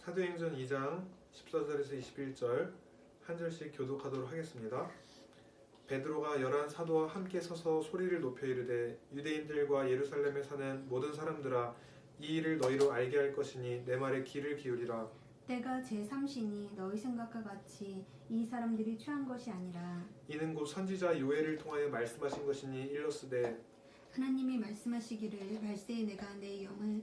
사도행전 2장 14절에서 21절 한 절씩 교독하도록 하겠습니다. 베드로가 열한 사도와 함께 서서 소리를 높여 이르되 유대인들과 예루살렘에 사는 모든 사람들아 이 일을 너희로 알게 할 것이니 내 말에 귀를 기울이라 때가 제3시니 너희 생각과 같이 이 사람들이 취한 것이 아니라 이는 곧 선지자 요엘을 통하여 말씀하신 것이니 일러스되 하나님이 말씀하시기를 발세에 내가 내 영을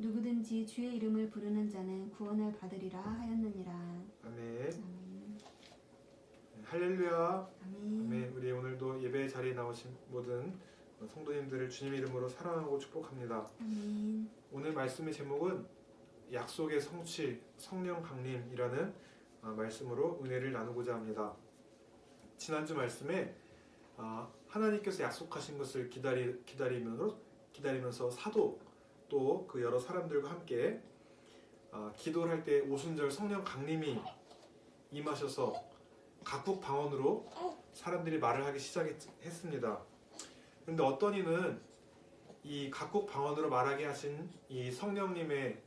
누구든지 주의 이름을 부르는 자는 구원을 받으리라 하였느니라. 아멘. 아멘. 할렐루야. 아멘. 아멘. 우리 오늘도 예배 자리에 나오신 모든 성도님들을 주님 이름으로 사랑하고 축복합니다. 아멘. 오늘 말씀의 제목은 약속의 성취 성령 강림이라는 아, 말씀으로 은혜를 나누고자 합니다. 지난주 말씀에 아, 하나님께서 약속하신 것을 기다리, 기다리면서 사도 또 그 여러 사람들과 함께 아, 기도를 할 때 오순절 성령 강림이 임하셔서 각국 방언으로 사람들이 말을 하기 시작했습니다. 그런데 어떤 이는 이 각국 방언으로 말하게 하신 이 성령님의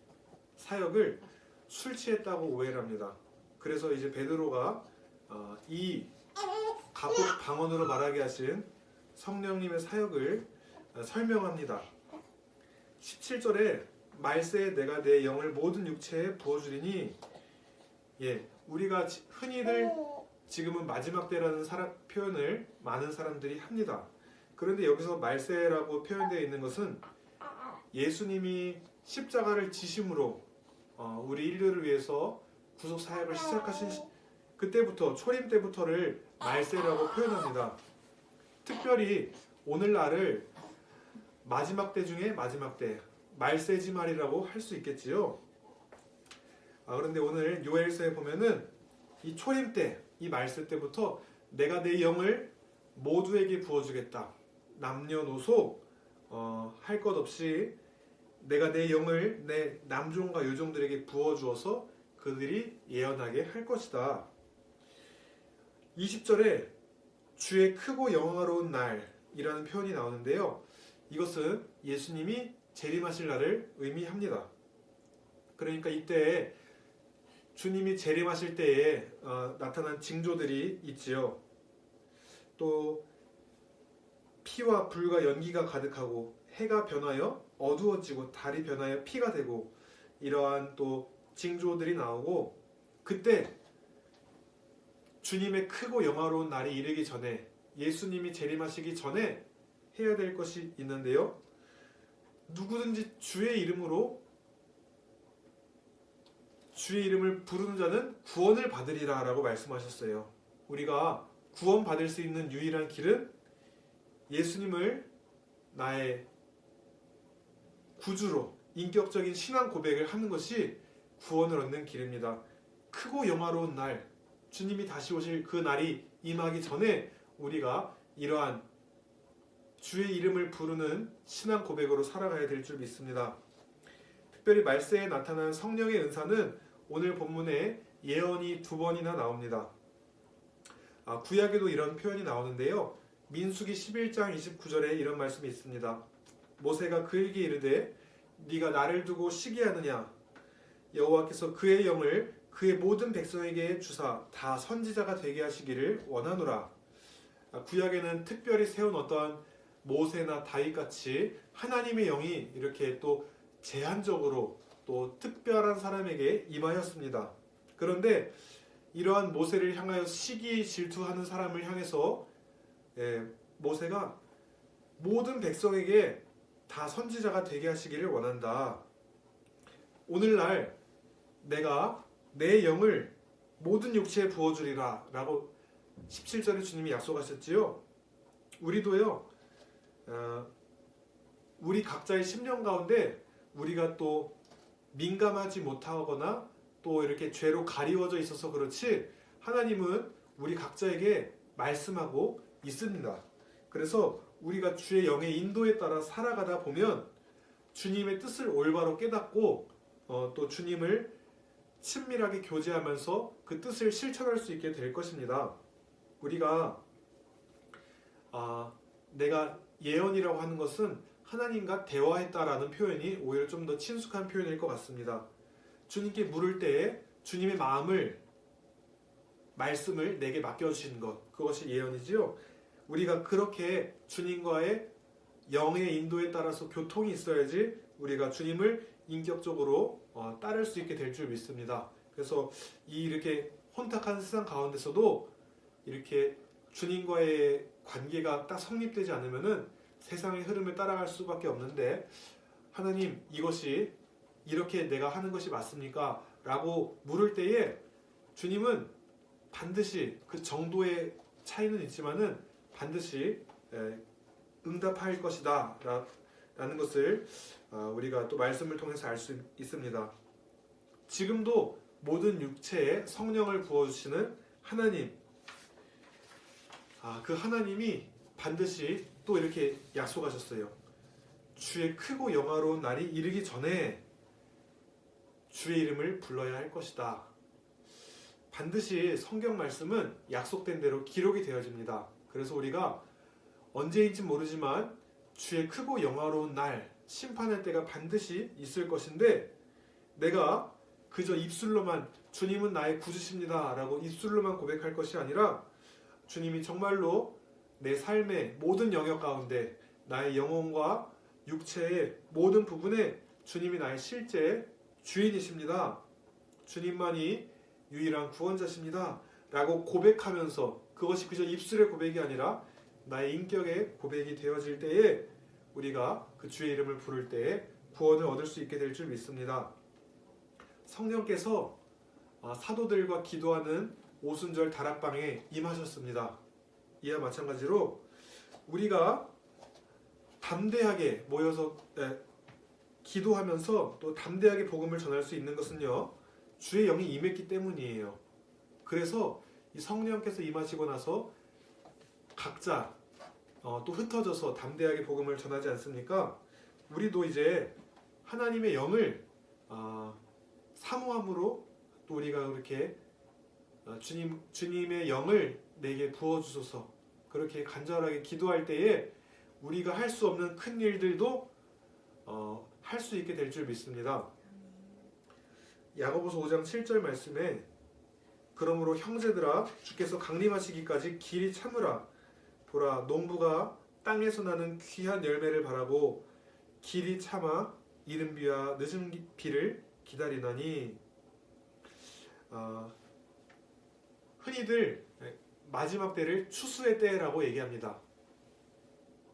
사역을 술 취했다고 오해를 합니다. 그래서 이제 베드로가 어, 이 각국 방언으로 말하게 하신 성령님의 사역을 어, 설명합니다. 17절에 말세에 내가 내 영을 모든 육체에 부어주리니 예 우리가 지- 흔히들 지금은 마지막 때라는 사람, 표현을 많은 사람들이 합니다. 그런데 여기서 말세라고 표현되어 있는 것은 예수님이 십자가를 지심으로 어, 우리 인류를 위해서 구속 사역을 시작하신 시- 그때부터 초림 때부터를 말세라고 표현합니다. 특별히 오늘날을 마지막 때 중에 마지막 때 말세지 말이라고 할 수 있겠지요. 아, 그런데 오늘 요엘서에 보면은 이 초림 때, 이 말세 때부터 내가 내 영을 모두에게 부어주겠다. 남녀노소 어, 할 것 없이 내가 내 영을 내 남종과 여종들에게 부어주어서 그들이 예언하게 할 것이다. 20절에 주의 크고 영화로운 날이라는 표현이 나오는데요. 이것은 예수님이 재림하실 날을 의미합니다. 그러니까 이때 주님이 재림하실 때에 어, 나타난 징조들이 있지요. 또 피와 불과 연기가 가득하고 해가 변하여 어두워지고 달이 변하여 피가 되고 이러한 또 징조들이 나오고 그때 주님의 크고 영화로운 날이 이르기 전에 예수님이 재림하시기 전에 해야 될 것이 있는데요. 누구든지 주의 이름으로 주의 이름을 부르는 자는 구원을 받으리라 라고 말씀하셨어요. 우리가 구원 받을 수 있는 유일한 길은 예수님을 나의 구주로 인격적인 신앙 고백을 하는 것이 구원을 얻는 길입니다. 크고 영화로운 날, 주님이 다시 오실 그 날이 임하기 전에 우리가 이러한 주의 이름을 부르는 신앙 고백으로 살아가야 될 줄 믿습니다. 특별히 말세에 나타난 성령의 은사는 오늘 본문에 예언이 두 번이나 나옵니다. 아, 구약에도 이런 표현이 나오는데요. 민수기 11장 29절에 이런 말씀이 있습니다. 모세가 그에게 이르되 네가 나를 두고 시기하느냐 여호와께서 그의 영을 그의 모든 백성에게 주사 다 선지자가 되게 하시기를 원하노라. 아, 구약에는 특별히 세운 어떠한 모세나 다윗 같이 하나님의 영이 이렇게 또 제한적으로 또 특별한 사람에게 임하였습니다. 그런데 이러한 모세를 향하여 시기 질투하는 사람을 향해서 예, 모세가 모든 백성에게 다 선지자가 되게 하시기를 원한다. 오늘날 내가 내 영을 모든 육체에 부어주리라 라고 17절에 주님이 약속하셨지요. 우리도요, 어, 우리 각자의 심령 가운데 우리가 또 민감하지 못하거나 또 이렇게 죄로 가리워져 있어서 그렇지 하나님은 우리 각자에게 말씀하고 있습니다. 그래서 우리가 주의 영의 인도에 따라 살아가다 보면 주님의 뜻을 올바로 깨닫고 어, 또 주님을 친밀하게 교제하면서 그 뜻을 실천할 수 있게 될 것입니다. 우리가 아, 내가 예언이라고 하는 것은 하나님과 대화했다라는 표현이 오히려 좀 더 친숙한 표현일 것 같습니다. 주님께 물을 때에 주님의 마음을 말씀을 내게 맡겨주시는 것 그것이 예언이지요. 우리가 그렇게 주님과의 영의 인도에 따라서 교통이 있어야지 우리가 주님을 인격적으로 어, 따를 수 있게 될 줄 믿습니다. 그래서 이 이렇게 혼탁한 세상 가운데서도 이렇게 주님과의 관계가 딱 성립되지 않으면은 세상의 흐름을 따라갈 수밖에 없는데 하나님 이것이 이렇게 내가 하는 것이 맞습니까? 라고 물을 때에 주님은 반드시 그 정도의 차이는 있지만은 반드시 에, 응답할 것이다 라, 라는 것을 어, 우리가 또 말씀을 통해서 알 수 있습니다. 지금도 모든 육체에 성령을 부어주시는 하나님 아, 그 하나님이 반드시 또 이렇게 약속하셨어요. 주의 크고 영화로운 날이 이르기 전에 주의 이름을 불러야 할 것이다. 반드시 성경 말씀은 약속된 대로 기록이 되어집니다. 그래서 우리가 언제인지 모르지만 주의 크고 영화로운 날 심판할 때가 반드시 있을 것인데 내가 그저 입술로만 주님은 나의 구주십니다 라고 입술로만 고백할 것이 아니라 주님이 정말로 내 삶의 모든 영역 가운데 나의 영혼과 육체의 모든 부분에 주님이 나의 실제 주인이십니다. 주님만이 유일한 구원자십니다. 라고 고백하면서 그것이 그저 입술의 고백이 아니라 나의 인격의 고백이 되어질 때에 우리가 그 주의 이름을 부를 때에 구원을 얻을 수 있게 될 줄 믿습니다. 성령께서 아, 사도들과 기도하는 오순절 다락방에 임하셨습니다. 이와 마찬가지로 우리가 담대하게 모여서 에, 기도하면서 또 담대하게 복음을 전할 수 있는 것은요 주의 영이 임했기 때문이에요. 그래서 이 성령께서 임하시고 나서 각자 어, 또 흩어져서 담대하게 복음을 전하지 않습니까? 우리도 이제 하나님의 영을 아, 사모함으로 또 우리가 그렇게 어, 주님 주님의 영을 내게 부어 주소서. 그렇게 간절하게 기도할 때에 우리가 할 수 없는 큰 일들도 어, 할 수 있게 될 줄 믿습니다. 야고보서 5장 7절 말씀에 그러므로 형제들아 주께서 강림하시기까지 길이 참으라. 보라 농부가 땅에서 나는 귀한 열매를 바라고 길이 참아 이른 비와 늦은 비를 기다리나니. 아, 흔히들 마지막 때를 추수의 때라고 얘기합니다.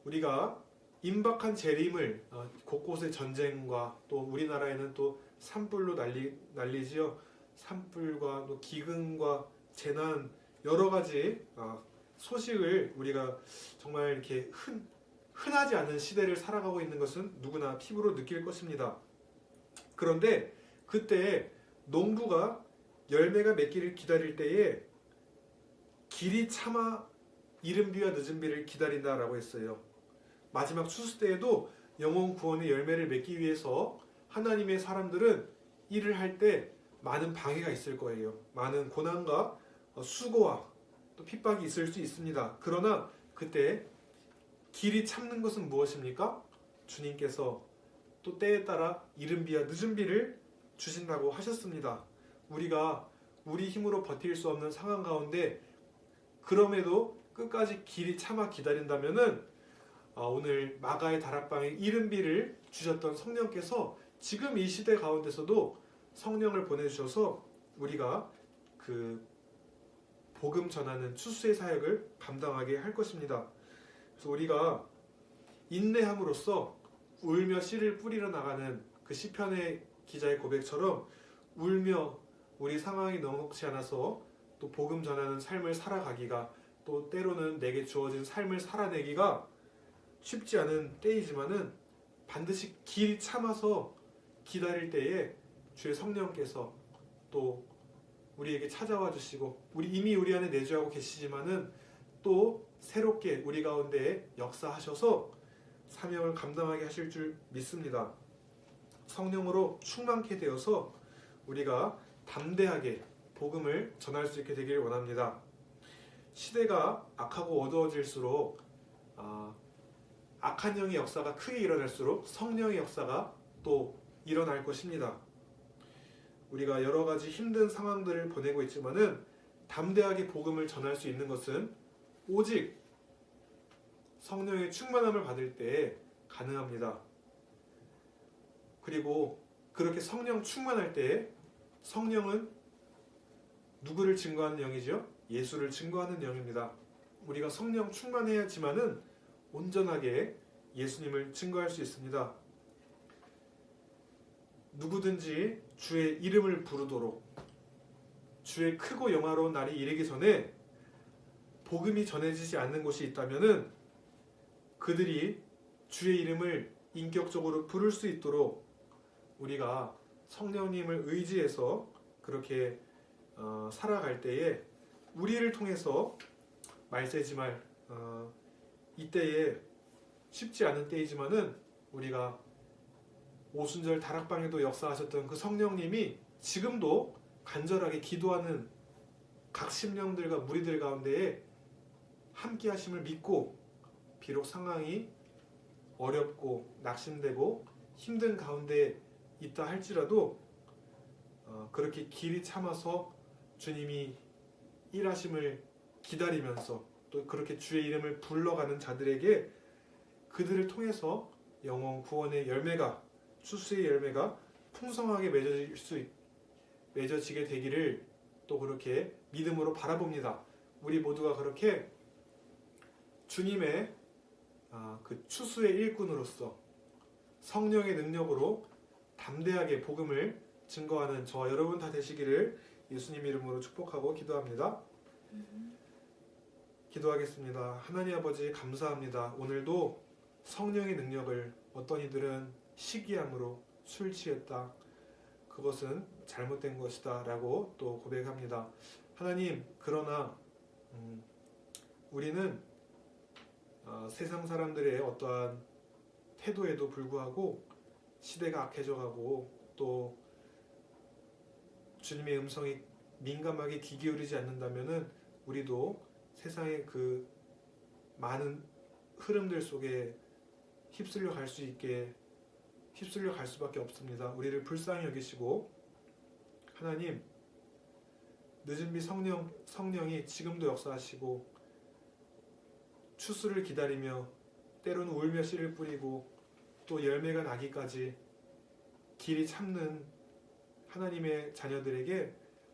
우리가 임박한 재림을 어, 곳곳의 전쟁과 또 우리나라에는 또 산불로 난리 난리지요. 산불과 또 기근과 재난 여러 가지 어, 소식을 우리가 정말 이렇게 흔 흔하지 않은 시대를 살아가고 있는 것은 누구나 피부로 느낄 것입니다. 그런데 그때 농부가 열매가 맺기를 기다릴 때에 길이 참아 이른 비와 늦은 비를 기다린다라고 했어요. 마지막 추수 때에도 영혼 구원의 열매를 맺기 위해서 하나님의 사람들은 일을 할 때 많은 방해가 있을 거예요. 많은 고난과 어, 수고와 또 핍박이 있을 수 있습니다. 그러나 그때 길이 참는 것은 무엇입니까? 주님께서 또 때에 따라 이른 비와 늦은 비를 주신다고 하셨습니다. 우리가 우리 힘으로 버틸 수 없는 상황 가운데 그럼에도 끝까지 길이 참아 기다린다면은 아, 오늘 마가의 다락방에 이른 비를 주셨던 성령께서 지금 이 시대 가운데서도 성령을 보내주셔서 우리가 그 복음 전하는 추수의 사역을 감당하게 할 것입니다. 그래서 우리가 인내함으로써 울며 씨를 뿌리러 나가는 그 시편의 기자의 고백처럼 울며 우리 상황이 녹록지 않아서 또 복음 전하는 삶을 살아가기가 또 때로는 내게 주어진 삶을 살아내기가 쉽지 않은 때이지만은 반드시 길 참아서 기다릴 때에 주의 성령께서 또 우리에게 찾아와 주시고 우리 이미 우리 안에 내주하고 계시지만은 또 새롭게 우리 가운데 역사하셔서 사명을 감당하게 하실 줄 믿습니다. 성령으로 충만케 되어서 우리가 담대하게 복음을 전할 수 있게 되기를 원합니다. 시대가 악하고 어두워질수록 아, 악한 영의 역사가 크게 일어날수록 성령의 역사가 또 일어날 것입니다. 우리가 여러 가지 힘든 상황들을 보내고 있지만은 담대하게 복음을 전할 수 있는 것은 오직 성령의 충만함을 받을 때 가능합니다. 그리고 그렇게 성령 충만할 때 성령은 누구를 증거하는 영이죠? 예수를 증거하는 영입니다. 우리가 성령 충만해야지만은 온전하게 예수님을 증거할 수 있습니다. 누구든지 주의 이름을 부르도록 주의 크고 영화로운 날이 이르기 전에 복음이 전해지지 않는 곳이 있다면은 그들이 주의 이름을 인격적으로 부를 수 있도록 우리가 성령님을 의지해서 그렇게 어, 살아갈 때에 우리를 통해서 말세지말 어, 이때에 쉽지 않은 때이지만은 우리가 오순절 다락방에도 역사하셨던 그 성령님이 지금도 간절하게 기도하는 각 심령들과 무리들 가운데에 함께 하심을 믿고 비록 상황이 어렵고 낙심되고 힘든 가운데 있다 할지라도 어, 그렇게 길이 참아서 주님이 일하심을 기다리면서 또 그렇게 주의 이름을 불러가는 자들에게 그들을 통해서 영원 구원의 열매가 추수의 열매가 풍성하게 맺어질 수 있- 맺어지게 되기를 또 그렇게 믿음으로 바라봅니다. 우리 모두가 그렇게 주님의 아, 그 추수의 일꾼으로서 성령의 능력으로 담대하게 복음을 증거하는 저 여러분 다 되시기를 예수님 이름으로 축복하고 기도합니다. 기도하겠습니다. 하나님 아버지 감사합니다. 오늘도 성령의 능력을 어떤 이들은 시기함으로 술 취했다. 그것은 잘못된 것이다. 라고 또 고백합니다. 하나님, 그러나, 음, 우리는 어, 세상 사람들의 어떠한 태도에도 불구하고 시대가 악해져 가고 또 주님의 음성이 민감하게 귀 기울이지 않는다면은 우리도 세상의 그 많은 흐름들 속에 휩쓸려 갈 수 있게 휩쓸려 갈 수밖에 없습니다. 우리를 불쌍히 여기시고 하나님 늦은 비 성령 성령이 지금도 역사하시고 추수를 기다리며 때로는 울며 씨를 뿌리고 또 열매가 나기까지 길이 참는 하나님의 자녀들에게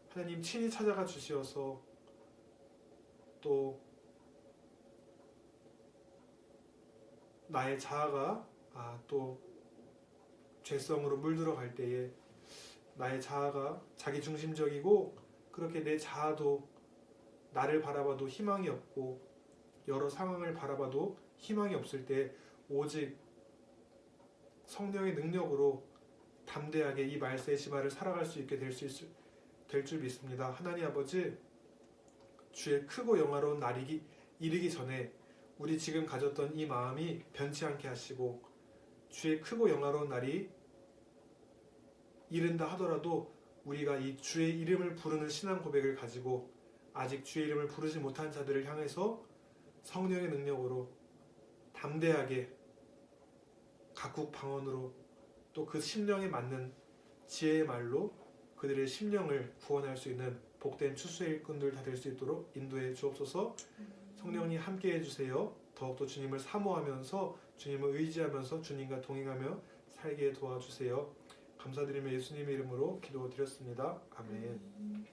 하나님 친히 찾아가 주시어서 또 나의 자아가 아, 또 죄성으로 물들어 갈 때에 나의 자아가 자기 중심적이고 그렇게 내 자아도 나를 바라봐도 희망이 없고 여러 상황을 바라봐도 희망이 없을 때 오직 성령의 능력으로 담대하게 이 말세의 시마를 살아갈 수 있게 될 수 있을 될줄 믿습니다. 하나님 아버지 주의 크고 영화로운 날이 이르기 전에 우리 지금 가졌던 이 마음이 변치 않게 하시고 주의 크고 영화로운 날이 이른다 하더라도 우리가 이 주의 이름을 부르는 신앙 고백을 가지고 아직 주의 이름을 부르지 못한 자들을 향해서 성령의 능력으로 담대하게 각국 방언으로 또 그 심령에 맞는 지혜의 말로 그들의 심령을 구원할 수 있는 복된 추수의 일꾼들 다 될 수 있도록 인도해 주옵소서. 성령님 함께 해주세요. 더욱더 주님을 사모하면서 주님을 의지하면서 주님과 동행하며 살게 도와주세요. 감사드리며 예수님의 이름으로 기도드렸습니다. 아멘. 음.